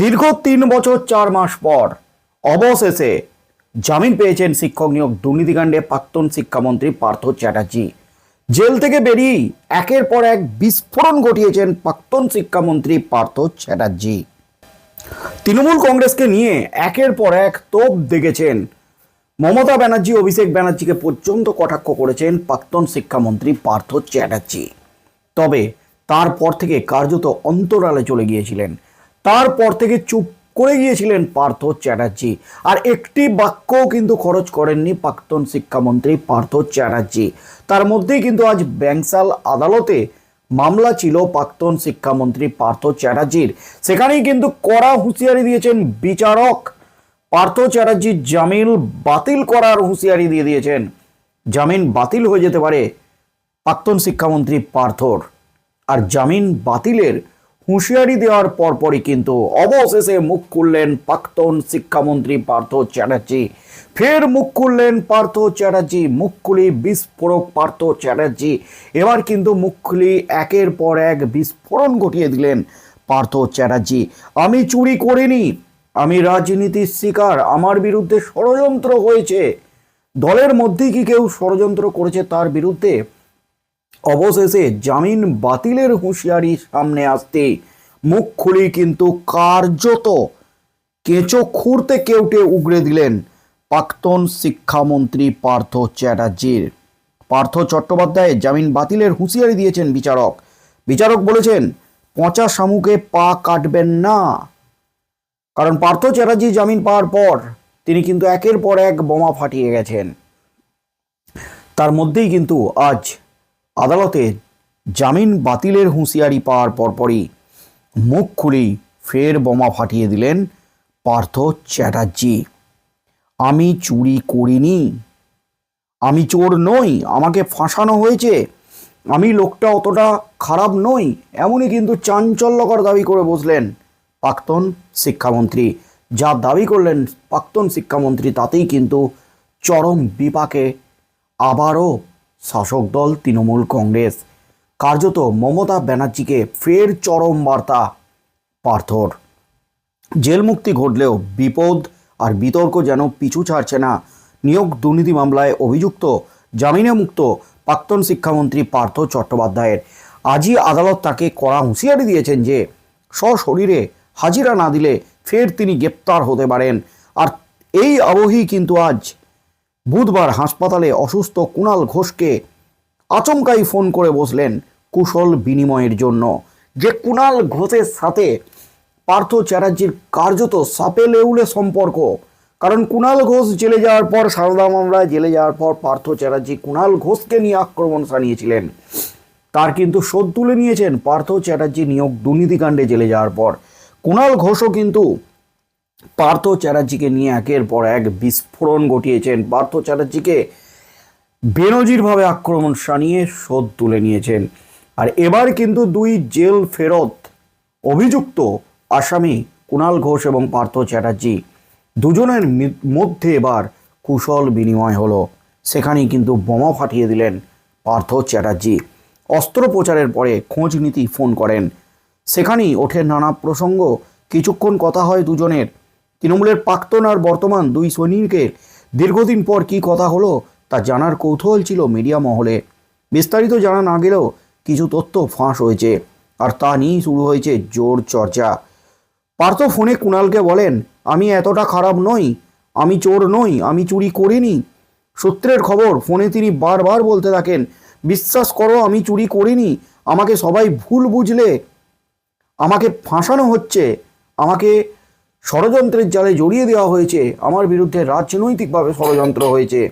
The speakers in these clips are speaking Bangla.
দীর্ঘ তিন বছর চার মাস পর অবশেষে জামিন পেয়েছেন শিক্ষক নিয়োগ দুর্নীতিকাণ্ডে প্রাক্তন শিক্ষামন্ত্রী পার্থ চ্যাটার্জি। জেল থেকে বেরিয়েই একের পর এক বিস্ফোরণ ঘটিয়েছেন প্রাক্তন শিক্ষামন্ত্রী পার্থ চ্যাটার্জি। তৃণমূল কংগ্রেসকে নিয়ে একের পর এক তোপ দেখেছেন মমতা ব্যানার্জি, অভিষেক ব্যানার্জিকে পর্যন্ত কটাক্ষ করেছেন প্রাক্তন শিক্ষামন্ত্রী পার্থ চ্যাটার্জি। তবে তারপর থেকে কার্যত অন্তরালে চলে গিয়েছিলেন তারপর থেকে চুপ করে গিয়েছিলেন পার্থ চ্যাটার্জি। আর একটি বাক্যও কিন্তু খরচ করেননি প্রাক্তন শিক্ষামন্ত্রী পার্থ চ্যাটার্জি। তার মধ্যেই কিন্তু আজ ব্যাংসাল আদালতে মামলা ছিল প্রাক্তন শিক্ষামন্ত্রী পার্থ চ্যাটার্জির। সেখানেই কিন্তু কড়া হুঁশিয়ারি দিয়েছেন বিচারক। পার্থ চ্যাটার্জির জামিন বাতিল করার হুঁশিয়ারি দিয়ে দিয়েছেন। জামিন বাতিল হয়ে যেতে পারে প্রাক্তন শিক্ষামন্ত্রী পার্থর। আর জামিন বাতিলের হুঁশিয়ারি দেওয়ার পরপরই কিন্তু অবশেষে মুখ খুললেন প্রাক্তন শিক্ষামন্ত্রী পার্থ চ্যাটার্জি। ফের মুখ খুললেন পার্থ চ্যাটার্জি, মুখ খুলি বিস্ফোরক পার্থ চ্যাটার্জি। এবার কিন্তু মুখ খুলি একের পর এক বিস্ফোরণ ঘটিয়ে দিলেন পার্থ চ্যাটার্জি। আমি চুরি করিনি, আমি রাজনীতির শিকার, আমার বিরুদ্ধে ষড়যন্ত্র হয়েছে। দলের মধ্যে কি কেউ ষড়যন্ত্র করেছে তার বিরুদ্ধে? অবশেষে জামিন বাতিলের হুঁশিয়ারি সামনে আসতে মুখ খুলি কিন্তু কার্যত কেঁচো খুঁড়তে কেউটে উগড়ে দিলেন প্রাক্তন শিক্ষামন্ত্রী পার্থ চ্যাটার্জির। পার্থ চট্টোপাধ্যায় জামিন বাতিলের হুঁশিয়ারি দিয়েছেন বিচারক। বিচারক বলেছেন, পচা শামুকে পা কাটবেন না। কারণ পার্থ চ্যাটার্জি জামিন পাওয়ার পর তিনি কিন্তু একের পর এক বোমা ফাটিয়ে গেছেন। তার মধ্যেই কিন্তু আজ আদালতে জামিন বাতিলের হুঁশিয়ারি পাওয়ার পরপরই মুখ খুলেই ফের বোমা ফাটিয়ে দিলেন পার্থ চ্যাটার্জি। আমি চুরি করিনি। আমি চোর নই, আমাকে ফাঁসানো হয়েছে। আমি লোকটা অতটা খারাপ নই, এমনই কিন্তু চাঞ্চল্যকর দাবি করে বসলেন প্রাক্তন শিক্ষামন্ত্রী। যা দাবি করলেন প্রাক্তন শিক্ষামন্ত্রী, তাতেই কিন্তু চরম বিপাকে আবারও শাসক দল তৃণমূল কংগ্রেস। কার্যত মমতা ব্যানার্জিকে ফের চরম বার্তা, পার্থর। জেল মুক্তি ঘটলেও বিপদ আর বিতর্ক যেন পিছু ছাড়ছে না। নিয়োগ দুর্নীতি মামলায় অভিযুক্ত জামিনে মুক্ত প্রাক্তন শিক্ষামন্ত্রী পার্থ চট্টোপাধ্যায়ের। আজই আদালত তাকে কড়া হুঁশিয়ারি দিয়েছেন যে, সশরীরে হাজিরা না দিলে ফের তিনি গ্রেপ্তার হতে পারেন। আর এই আবহেই কিন্তু আজ বুধবার হাসপাতালে অসুস্থ কুণাল ঘোষকে আচমকাই ফোন করে বসলেন কুশল বিনিময়ের জন্য। যে কুণাল ঘোষের সাথে পার্থ চ্যাটার্জির কার্যত সাপে লেউলে সম্পর্ক, কারণ কুণাল ঘোষ জেলে যাওয়ার পর, সারদা মামলায় জেলে যাওয়ার পর পার্থ চ্যাটার্জি কুণাল ঘোষকে নিয়ে আক্রমণ সানিয়েছিলেন তার কিন্তু শোধ তুলে নিয়েছেন পার্থ চ্যাটার্জি নিয়োগ দুর্নীতিকাণ্ডে জেলে যাওয়ার পর। কুণাল ঘোষও কিন্তু পার্থ চ্যাটার্জিকে নিয়ে একের পর এক বিস্ফোরণ ঘটিয়েছেন। পার্থ চ্যাটার্জিকে বেনজিরভাবে আক্রমণ সানিয়ে শোধ তুলে নিয়েছেন। আর এবার কিন্তু দুই জেল ফেরত অভিযুক্ত আসামি কুণাল ঘোষ এবং পার্থ চ্যাটার্জি দুজনের মধ্যে এবার কুশল বিনিময় হলো। সেখানেই কিন্তু বোমা ফাটিয়ে দিলেন পার্থ চ্যাটার্জি। অস্ত্রোপচারের পরে খোঁজ নীতি ফোন করেন। সেখানেই ওঠে নানা প্রসঙ্গ। কিছুক্ষণ কথা হয় দুজনের। তৃণমূলের প্রাক্তন আর বর্তমান দুই সৈনিকের দীর্ঘদিন পর কি কথা হলো তা জানার কৌতূহল ছিল মিডিয়া মহলে। বিস্তারিত জানা না গেলেও কিছু তথ্য ফাঁস হয়েছে, আর তা নিয়েই শুরু হয়েছে জোর চর্চা। পার্থ ফোনে কুণালকে বলেন, আমি এতটা খারাপ নই, আমি চোর নই, আমি চুরি করিনি। সূত্রের খবর, ফোনে তিনি বারবার বলতে থাকেন, বিশ্বাস করো, আমি চুরি করিনি, আমাকে সবাই ভুল বুঝলে, আমাকে ফাঁসানো হচ্ছে, আমাকে ষড়যন্ত্রের জালে জড়িয়ে দেওয়া হয়েছে। আমার বিরুদ্ধে রাজনৈতিকভাবে ষড়যন্ত্র হয়েছে।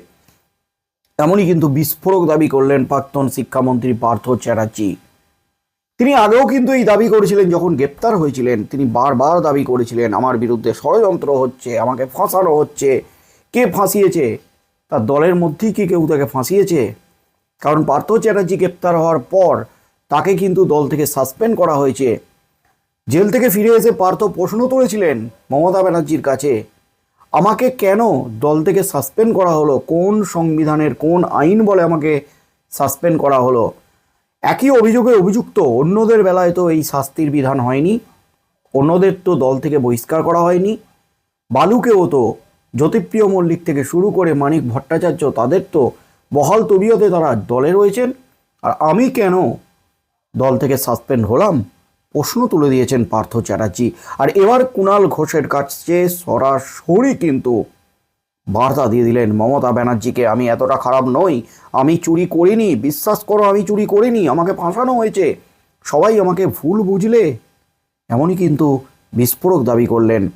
এমনই কিন্তু বিস্ফোরক দাবি করলেন প্রাক্তন শিক্ষামন্ত্রী পার্থ চ্যাটার্জি। তিনি আগেও কিন্তু এই দাবি করেছিলেন, যখন গ্রেপ্তার হয়েছিলেন, তিনি বারবার দাবি করেছিলেন, আমার বিরুদ্ধে ষড়যন্ত্র হচ্ছে, আমাকে ফাঁসানো হচ্ছে। কে ফাঁসিয়েছে? তার দলের মধ্যেই কি কেউ তাকে ফাঁসিয়েছে? কারণ পার্থ চ্যাটার্জি গ্রেপ্তার হওয়ার পর তাকে কিন্তু দল থেকে সাসপেন্ড করা হয়েছে। জেল থেকে ফিরে এসে পার্থ প্রশ্ন তুলেছিলেন মমতা ব্যানার্জির কাছে। আমাকে কেন দল থেকে সাসপেন্ড করা হলো? কোন সংবিধানের কোন আইন বলে আমাকে সাসপেন্ড করা হলো? একই অভিযোগে অভিযুক্ত অন্যদের বেলায় তো এই শাস্তির বিধান হয়নি। অন্যদের তো দল থেকে বহিষ্কার করা হয়নি। বালুকেও তো জ্যোতিপ্রিয় মল্লিক থেকে শুরু করে মানিক ভট্টাচার্য তাদের তো বহাল তবিয়তে তারা দলে রয়েছেন। আর আমি কেন দল থেকে সাসপেন্ড হলাম? প্রশ্ন তুলে দিয়েছেন পার্থ চ্যাটার্জি। আর এবার কুণাল ঘোষের কাছে সরাসরি কিন্তু বার্তা দিয়ে দিলেন মমতা ব্যানার্জিকে, আমি এতটা খারাপ নই, আমি চুরি করিনি, বিশ্বাস করো আমি চুরি করিনি, আমাকে ফাঁসানো হয়েছে। সবাই আমাকে ভুল বুঝলে। এমনই কিন্তু বিস্ফোরক দাবি করলেন।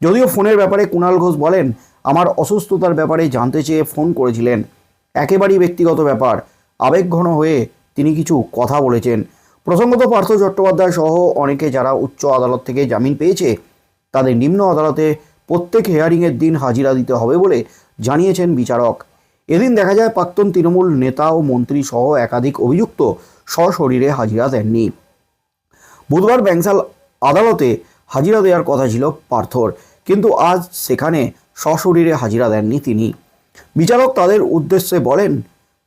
যদিও ফোনের ব্যাপারে কুণাল ঘোষ বলেন, আমার অসুস্থতার ব্যাপারে জানতে চেয়ে ফোন করেছিলেন। একেবারেই ব্যক্তিগত ব্যাপার। আবেগঘন হয়ে তিনি কিছু কথা বলেছেন। প্রসঙ্গত পার্থ চট্টোপাধ্যায় সহ অনেকে যারা উচ্চ আদালত থেকে জামিন পেয়েছে, তাদের নিম্ন আদালতে প্রত্যেক হেয়ারিংয়ের দিন হাজিরা দিতে হবে বলে জানিয়েছেন বিচারক। এদিন দেখা যায় প্রাক্তন তৃণমূল নেতা ও মন্ত্রী সহ একাধিক অভিযুক্ত সশরীরে হাজিরা দেননি। বুধবার ব্যাংসাল আদালতে হাজিরা দেওয়ার কথা ছিল পার্থর, কিন্তু আজ সেখানে সশরীরে হাজিরা দেননি তিনি। বিচারক তাদের উদ্দেশ্যে বলেন,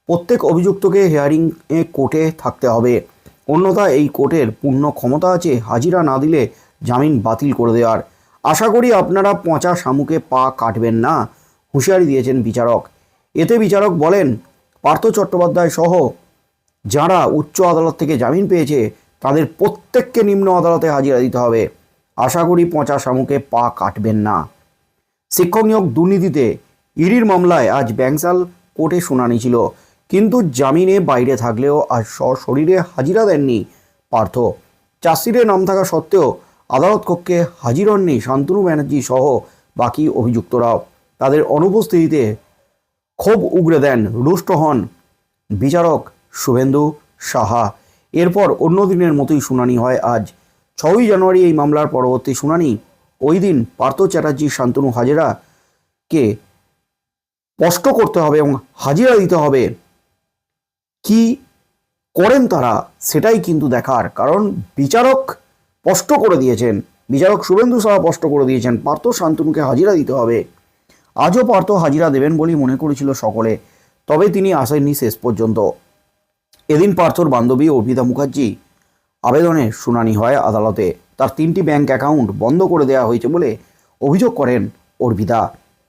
প্রত্যেক অভিযুক্তকে হেয়ারিংয়ে কোর্টে থাকতে হবে। অন্যথা এই কোর্টের পূর্ণ ক্ষমতা আছে, হাজিরা না দিলে জামিন বাতিল করে দেওয়ার। আশা করি আপনারা পঁচা শামুকে পা কাটবেন না, হুঁশিয়ারি দিয়েছেন বিচারক। এতে বিচারক বলেন, পার্থ চট্টোপাধ্যায় সহ যারা উচ্চ আদালত থেকে জামিন পেয়েছে, তাদের প্রত্যেককে নিম্ন আদালতে হাজিরা দিতে হবে। আশা করি পঁচা শামুকে পা কাটবেন না। শিক্ষক নিয়োগ দুর্নীতিতে, ইডির মামলায় আজ ব্যাংসাল কোর্টে শুনানি ছিল। কিন্তু জামিনে বাইরে থাকলেও আজ সশরীরে হাজিরা দেননি পার্থ। চাষিরে নাম থাকা সত্ত্বেও আদালত কক্ষে হাজির হননি শান্তনু ব্যানার্জি সহ বাকি অভিযুক্তরাও। তাদের অনুপস্থিতিতে ক্ষোভ উগরে দেন, রুষ্ট হন বিচারক শুভেন্দু সাহা। এরপর অন্য দিনের মতোই শুনানি হয় আজ। ছয়ই জানুয়ারি এই মামলার পরবর্তী শুনানি। ওই দিন পার্থ চ্যাটার্জি, শান্তনু হাজেরাকে স্পষ্ট করতে হবে এবং হাজিরা দিতে হবে। কি করেন তারা সেটাই কিন্তু দেখার। কারণ বিচারক স্পষ্ট করে দিয়েছেন, বিচারক শুভেন্দু সাহা স্পষ্ট করে দিয়েছেন, পার্থ শান্তনুকে হাজিরা দিতে হবে। আজও পার্থ হাজিরা দেবেন বলেই মনে করেছিল সকলে, তবে তিনি আসেননি শেষ পর্যন্ত। এদিন পার্থর বান্ধবী অর্পিতা মুখার্জি আবেদনের শুনানি হয় আদালতে। তার তিনটি ব্যাংক অ্যাকাউন্ট বন্ধ করে দেওয়া হয়েছে বলে অভিযোগ করেন অর্পিতা।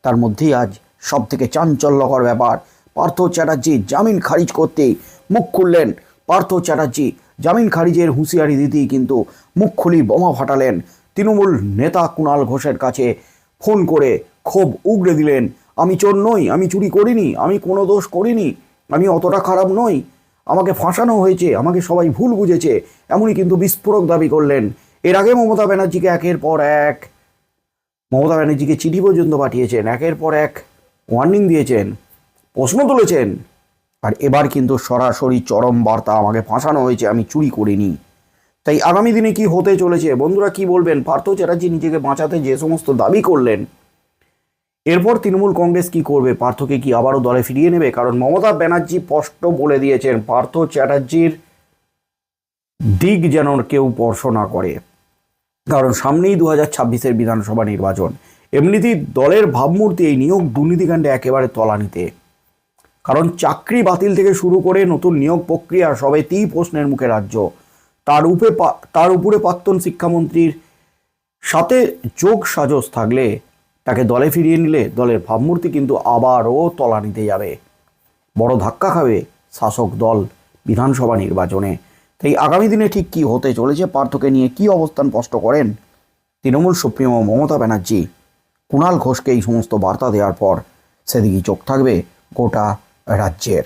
তার মধ্যেই আজ সব থেকে চাঞ্চল্যকর ব্যাপার পার্থ চ্যাটার্জি জামিন খারিজ করতেই মুখ খুললেন। পার্থ চ্যাটার্জি জামিন খারিজের হুঁশিয়ারি দিতেই কিন্তু মুখ খুলি বোমা ফাটালেন। তৃণমূল নেতা কুণাল ঘোষের কাছে ফোন করে ক্ষোভ উগড়ে দিলেন। আমি চোর নই, আমি চুরি করিনি, আমি কোনো দোষ করিনি, আমি অতটা খারাপ নই। আমাকে ফাঁসানো হয়েছে, আমাকে সবাই ভুল বুঝেছে, এমনই কিন্তু বিস্ফোরক দাবি করলেন। এর আগে মমতা ব্যানার্জিকে একের পর এক মমতা ব্যানার্জিকে চিঠি পর্যন্ত পাঠিয়েছেন, একের পর এক ওয়ার্নিং দিয়েছেন। প্রশ্ন তুলেছেন। আর এবার কিন্তু সরাসরি চরম বার্তা আমাকে ফাঁসানো হয়েছে, আমি চুরি করিনি। তাই আগামী দিনে কি হতে চলেছে? বন্ধুরা কি বলবেন? পার্থ চ্যাটার্জি নিজেকে বাঁচাতে যে সমস্ত দাবি করলেন, এরপর তৃণমূল কংগ্রেস কি করবে? পার্থকে কি আবারও দলে ফিরিয়ে নেবে? কারণ মমতা ব্যানার্জি স্পষ্ট বলে দিয়েছেন, পার্থ চ্যাটার্জির দিক যেন কেউ স্পর্শ না করে। কারণ সামনেই দু হাজার ছাব্বিশের বিধানসভা নির্বাচন। এমনিতেই দলের ভাবমূর্তি এই নিয়োগ দুর্নীতিকাণ্ডে একেবারে তলানিতে। কারণ চাকরি বাতিল থেকে শুরু করে নতুন নিয়োগ প্রক্রিয়া সবেতেই প্রশ্নের মুখে রাজ্য। তার উপরে তার উপরে প্রাক্তন শিক্ষামন্ত্রীর সাথে যোগ সাজস থাকলে তাকে দলে ফিরিয়ে নিলে দলের ভাবমূর্তি কিন্তু আবারও তলানিতে যাবে। বড় ধাক্কা খাবে শাসক দল বিধানসভা নির্বাচনে। তাই আগামী দিনে ঠিক কি হতে চলেছে পার্থকে নিয়ে কি অবস্থান স্পষ্ট করেন তৃণমূল সুপ্রিমো মমতা ব্যানার্জি। কুণাল ঘোষকে এই সমস্ত বার্তা দেওয়ার পর সেদিকেই চোখ থাকবে গোটা রাজ্যের।